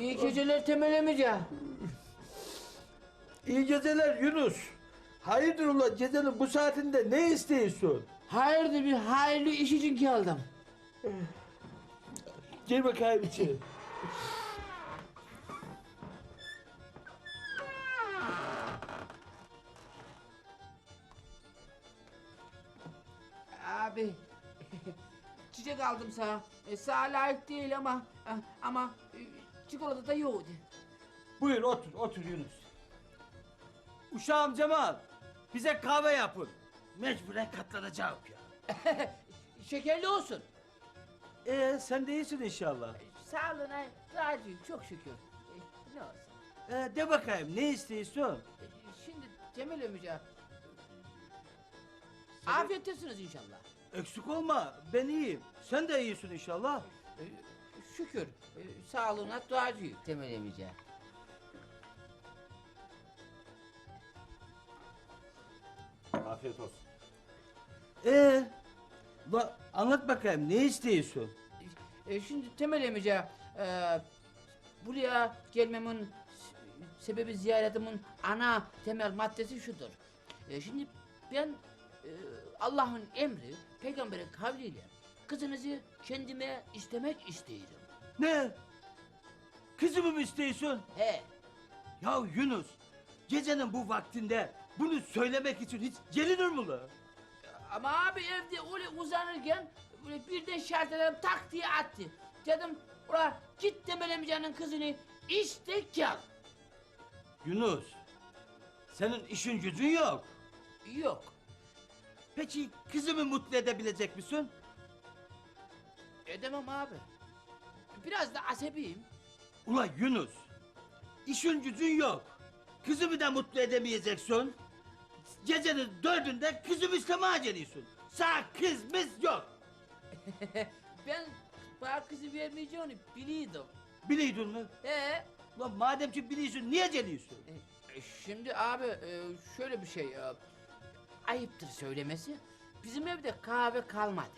İyi geceler Temel emice. İyi geceler Yunus. Hayırdır ulan gecenin bu saatinde ne istiyorsun? Hayırdır bir hayırlı iş için geldim. Gel bakayım içeri. Abi çiçek aldım sana. E, sana layık değil ama ama e, çikolata da yoğurdu. Buyur otur, otur Yunus. Uşağım Cemal, bize kahve yapın. Mecburen katlanacağım ya. Şekerli olsun. Ee, sen de iyisin inşallah. Sağlığına razıyım çok şükür. E, ne olsun. Ee, de bakayım ne istiyorsun? E, şimdi Temel emice. Afiyet olsunuz inşallah. Eksik olma, ben iyiyim. Sen de iyisin inşallah. E, şükür. E, sağlığına duacıyım Temel emice. Afiyet olsun. Ee, la, anlat bakayım ne istiyorsun? E, şimdi Temel emice, e, buraya gelmemin sebebi ziyaretimin ana temel maddesi şudur. E, şimdi ben e, Allah'ın emri, peygamberin kavliyle kızınızı kendime istemek istiyorum. Ne? Kızımı mı istiyorsun? He, Ya Yunus, gecenin bu vaktinde bunu söylemek için hiç gelinir mi la? ama abi evde öyle uzanırken böyle birden şartlarım tak diye attı. Dedim, ula git Temel emicenin kızını iste gel. Yunus, senin işin gücün yok. Yok. Peki kızımı mutlu edebilecek misin? Edemem abi. Biraz da asabiyim. Ula Yunus, işin gücün yok. Kızımı da mutlu edemeyeceksin. Gecenin dördünde kızımı istemeye geliyorsun. Sağ kızımız yok. Ben bana kızı vermeyeceğini biliyordum. Biliyordun mu? Ee, Ulan madem ki biliyorsun niye geliyorsun? e, şimdi abi e, şöyle bir şey. e, Ayıptır söylemesi. Bizim evde kahve kalmadı.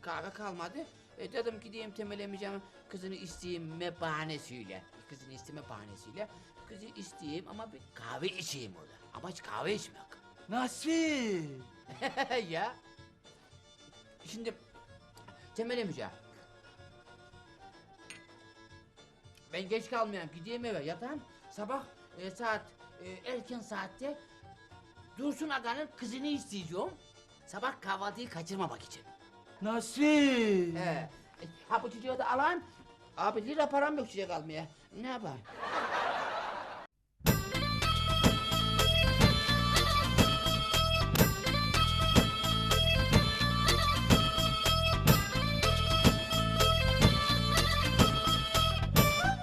Kahve kalmadı. E, dedim ki diyeyim temelemeyeceğim kızını isteyeyim bahanesiyle. Kızını isteme bahanesiyle. Kızı isteyeyim ama bir kahve içeyim orada. Ama hiç kahve içmek. Nasıl? ya. Şimdi Temel Emice. Ben geç kalmayan gideyim eve yatan sabah e, saat e, erken saatte Dursun Aga'nın kızını isteyeceğim. Sabah kahvaltıyı kaçırmamak için. Nasıl? He. E, ha bu çocuğu da alan. Abi lira param yok çiçek almaya. Ne yapayım?